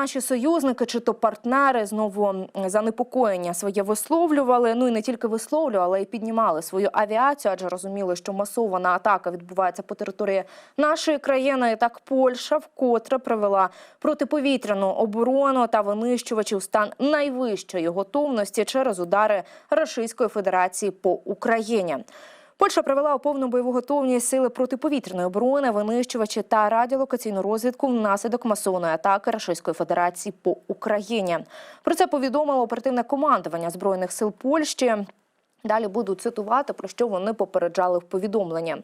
наші союзники чи то партнери знову занепокоєння своє висловлювали. Ну і не тільки висловлювали, але й піднімали свою авіацію, адже розуміли, що масована атака відбувається по території нашої країни. Так Польща вкотре привела протиповітряну оборону та винищувачі у стан найвищої готовності через удари Російської Федерації по Україні. Польща привела у повну бойову готовність сили протиповітряної оборони, винищувачі та радіолокаційну розвідку внаслідок масованої атаки Російської Федерації по Україні. Про це повідомило оперативне командування збройних сил Польщі. Далі буду цитувати про що вони попереджали в повідомленні.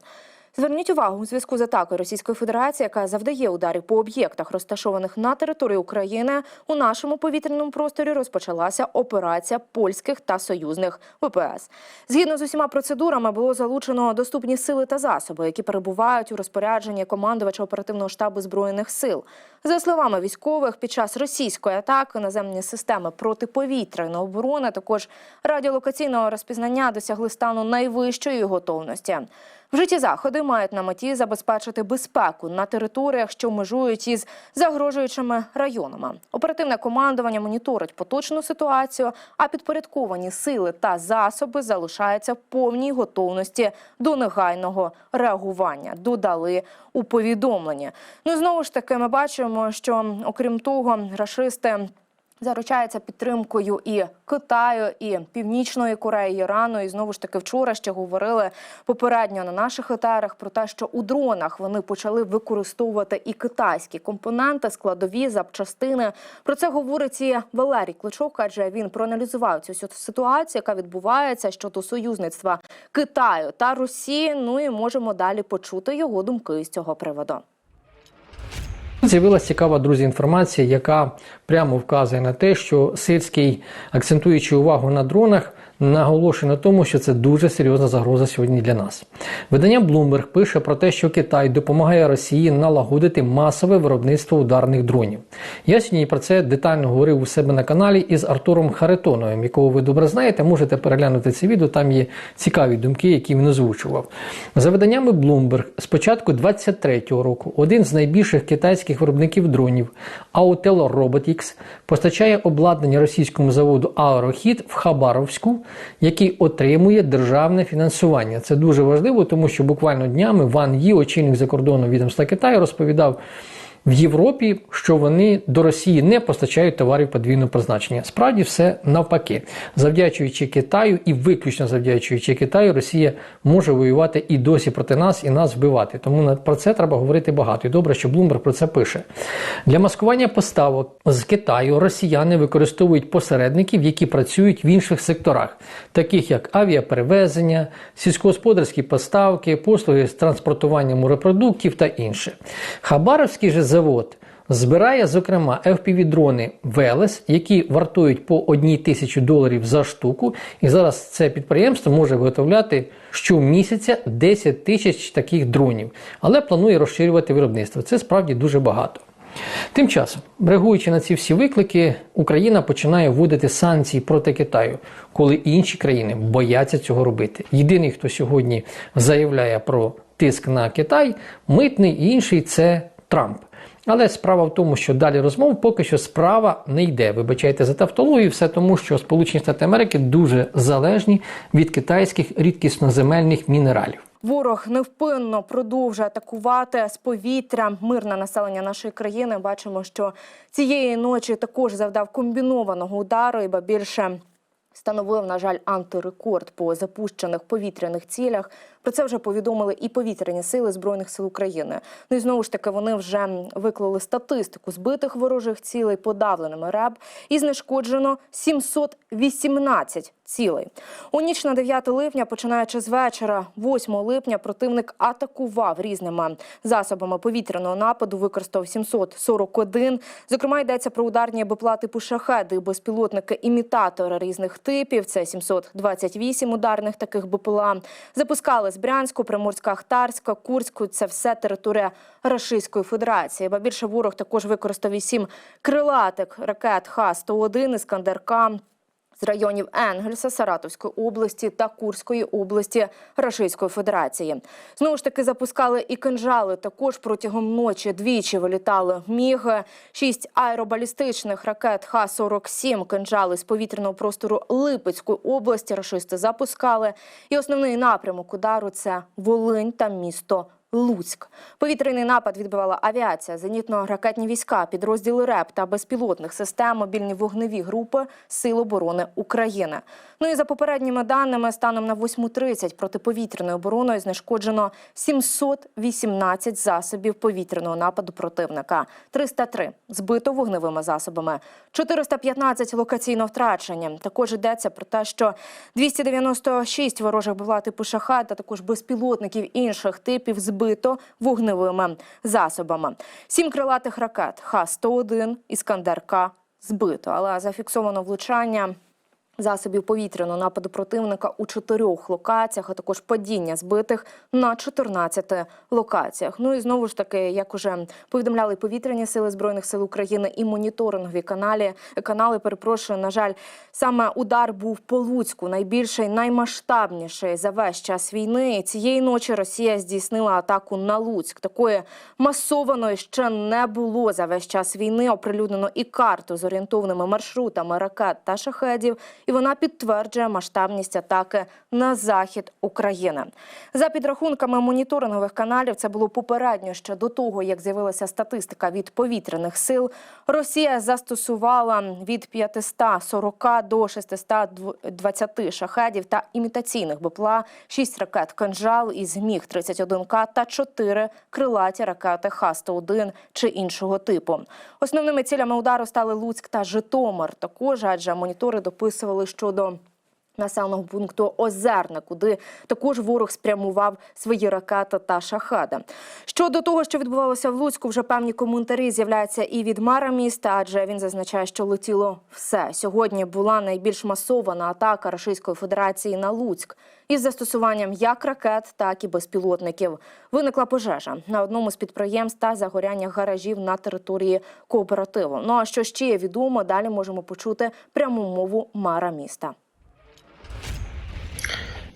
Зверніть увагу у зв'язку з атакою Російської Федерації, яка завдає ударів по об'єктах, розташованих на території України. У нашому повітряному просторі розпочалася операція польських та союзних ВПС. Згідно з усіма процедурами, було залучено доступні сили та засоби, які перебувають у розпорядженні командувача оперативного штабу збройних сил. За словами військових, під час російської атаки наземні системи протиповітряної оборони, також радіолокаційного розпізнання досягли стану найвищої готовності. Вжиті заходи мають на меті забезпечити безпеку на територіях, що межують із загрожуючими районами. Оперативне командування моніторить поточну ситуацію, а підпорядковані сили та засоби залишаються в повній готовності до негайного реагування. Додали у повідомленні. Ну знову ж таки, ми бачимо, що окрім того, рашисти. Заручається підтримкою і Китаю, і Північної Кореї, Ірану. І знову ж таки вчора ще говорили попередньо на наших етерах про те, що у дронах вони почали використовувати і китайські компоненти, складові запчастини. Про це говорить і Валерій Кличок, адже він проаналізував цю ситуацію, яка відбувається щодо союзництва Китаю та Росії. Ну і можемо далі почути його думки з цього приводу. З'явилася цікава, друзі, інформація, яка прямо вказує на те, що Сирський, акцентуючи увагу на дронах, наголошує на тому, що це дуже серйозна загроза сьогодні для нас. Видання Bloomberg пише про те, що Китай допомагає Росії налагодити масове виробництво ударних дронів. Я сьогодні про це детально говорив у себе на каналі із Артуром Харитоновим, якого ви добре знаєте. Можете переглянути це відео. Там є цікаві думки, які він озвучував. За виданнями Bloomberg, з початку 23-го року один з найбільших китайських виробників дронів Autel Robotics постачає обладнання російському заводу Аерохід в Хабаровську, який отримує державне фінансування. Це дуже важливо, тому що буквально днями Ван Ї, очільник закордонного відомства Китаю, розповідав. В Європі, що вони до Росії не постачають товарів подвійного призначення. Справді все навпаки. Завдячуючи Китаю і виключно завдячуючи Китаю, Росія може воювати і досі проти нас, і нас вбивати. Тому про це треба говорити багато. І добре, що Блумберг про це пише. Для маскування поставок з Китаю росіяни використовують посередників, які працюють в інших секторах, таких як авіаперевезення, сільськогосподарські поставки, послуги з транспортування морепродуктів та інше. Хабаровський же завод. Збирає, зокрема, FPV-дрони Велес, які вартують по одній тисячі доларів за штуку. І зараз це підприємство може виготовляти щомісяця 10 тисяч таких дронів, але планує розширювати виробництво. Це справді дуже багато. Тим часом, реагуючи на ці всі виклики, Україна починає вводити санкції проти Китаю, коли інші країни бояться цього робити. Єдиний, хто сьогодні заявляє про тиск на Китай, митний і інший це Трамп. Але справа в тому, що далі розмов поки що справа не йде. Вибачайте за тавтологію, все тому, що Сполучені Штати Америки дуже залежні від китайських рідкісноземельних мінералів. Ворог невпинно продовжує атакувати з повітря мирне населення нашої країни. Бачимо, що цієї ночі також завдав комбінованого удару, і ба більше встановив, на жаль, антирекорд по запущених повітряних цілях. Про це вже повідомили і повітряні сили збройних сил України. Ну і знову ж таки вони вже виклали статистику збитих ворожих цілей подавленими РЕБ і знешкоджено 718 цілей. У ніч на 9 липня, починаючи з вечора, 8 липня, противник атакував різними засобами повітряного нападу. Використав 741. Зокрема, йдеться про ударні БПЛА типу шахеди, безпілотники імітатори різних типів. Це 728 ударних таких БПЛА. Запускали з Брянську, Приморська, Ахтарська, Курську. Це все територія Російської Федерації. Ба більше ворог також використав і сім крилатих ракет Х-101, Іскандер-К, з районів Енгельса, Саратовської області та Курської області Рашистської Федерації. Знову ж таки запускали і кинжали. Також протягом ночі двічі вилітали міги, шість аеробалістичних ракет Х-47 кинжали з повітряного простору Липецької області. Рашисти запускали. І основний напрямок удару це Волинь та місто. Луцьк. Повітряний напад відбивала авіація, зенітно-ракетні війська, підрозділи РЕП та безпілотних систем, мобільні вогневі групи Сил оборони України. Ну і за попередніми даними, станом на 8.30 протиповітряною обороною знешкоджено 718 засобів повітряного нападу противника, 303 збито вогневими засобами, 415 локаційно втрачені. Також йдеться про те, що 296 ворожих БВЛА типу шахет, а також безпілотників інших типів збито вогневими засобами. Сім крилатих ракет Х-101, Іскандер-К збито, але зафіксовано влучання засобів повітряного нападу противника у чотирьох локаціях, а також падіння збитих на 14 локаціях. Ну і знову ж таки, як уже повідомляли повітряні сили збройних сил України і моніторингові каналі канали. Перепрошую, на жаль, саме удар був по Луцьку, найбільший, наймасштабніший за весь час війни. І цієї ночі Росія здійснила атаку на Луцьк. Такої масованої ще не було за весь час війни. Оприлюднено і карту з орієнтовними маршрутами ракет та шахедів і вона підтверджує масштабність атаки на захід України. За підрахунками моніторингових каналів, це було попередньо ще до того, як з'явилася статистика від повітряних сил. Росія застосувала від 540 до 620 шахедів та імітаційних БПЛА, 6 ракет «Кинжал» із міг 31 к та 4 крилаті ракети Х-101 чи іншого типу. Основними цілями удару стали Луцьк та Житомир. Також адже монітори дописували щодо населеного пункту Озерне, куди також ворог спрямував свої ракети та шахеди. Щодо того, що відбувалося в Луцьку, вже певні коментарі з'являються і від мера міста, адже він зазначає, що летіло все. Сьогодні була найбільш масована атака Російської Федерації на Луцьк із застосуванням як ракет, так і безпілотників. Виникла пожежа на одному з підприємств та загоряння гаражів на території кооперативу. Ну а що ще відомо, далі можемо почути пряму мову мера міста.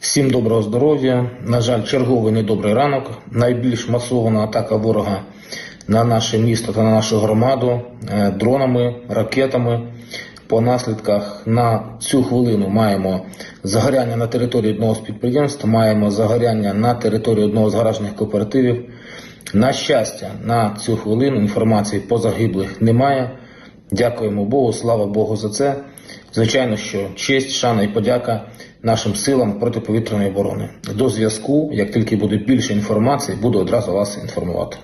Всім доброго здоров'я. На жаль, черговий недобрий ранок. Найбільш масована атака ворога на наше місто та на нашу громаду е, дронами, ракетами. По наслідках на цю хвилину маємо загоряння на території одного з підприємств, маємо загоряння на території одного з гаражних кооперативів. На щастя, на цю хвилину інформації по загиблих немає. Дякуємо Богу, слава Богу за це. Звичайно, що честь, шана і подяка нашим силам протиповітряної оборони. До зв'язку, як тільки буде більше інформації, буду одразу вас інформувати.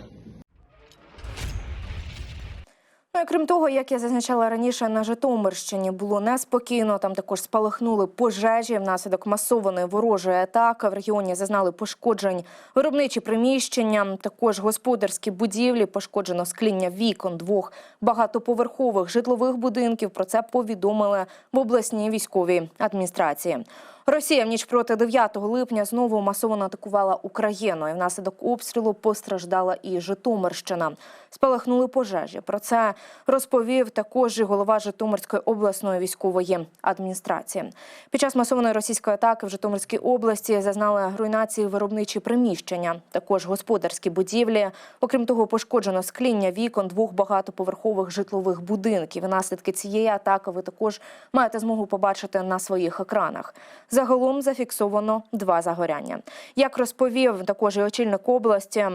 Крім того, як я зазначала раніше, на Житомирщині було неспокійно. Там також спалахнули пожежі внаслідок масованої ворожої атаки. В регіоні зазнали пошкоджень виробничі приміщення, також господарські будівлі, пошкоджено скління вікон двох багатоповерхових житлових будинків. Про це повідомили в обласній військовій адміністрації. Росія в ніч проти 9 липня знову масово атакувала Україну. І внаслідок обстрілу постраждала і Житомирщина. Спалахнули пожежі. Про це розповів також голова Житомирської обласної військової адміністрації. Під час масованої російської атаки в Житомирській області зазнали руйнації виробничі приміщення, також господарські будівлі. Окрім того, пошкоджено скління вікон двох багатоповерхових житлових будинків. І наслідки цієї атаки ви також маєте змогу побачити на своїх екранах. Загалом зафіксовано два загоряння. Як розповів також і очільник області.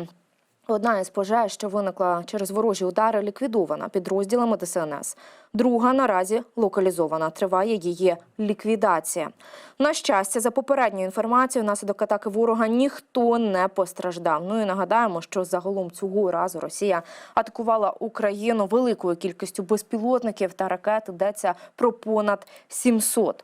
Одна із пожеж, що виникла через ворожі удари, ліквідована підрозділами ДСНС. Друга наразі локалізована. Триває її ліквідація. На щастя, за попередньою інформацією, внаслідок атаки ворога ніхто не постраждав. Ну і нагадаємо, що загалом цього разу Росія атакувала Україну великою кількістю безпілотників та ракет. Йдеться про понад 700.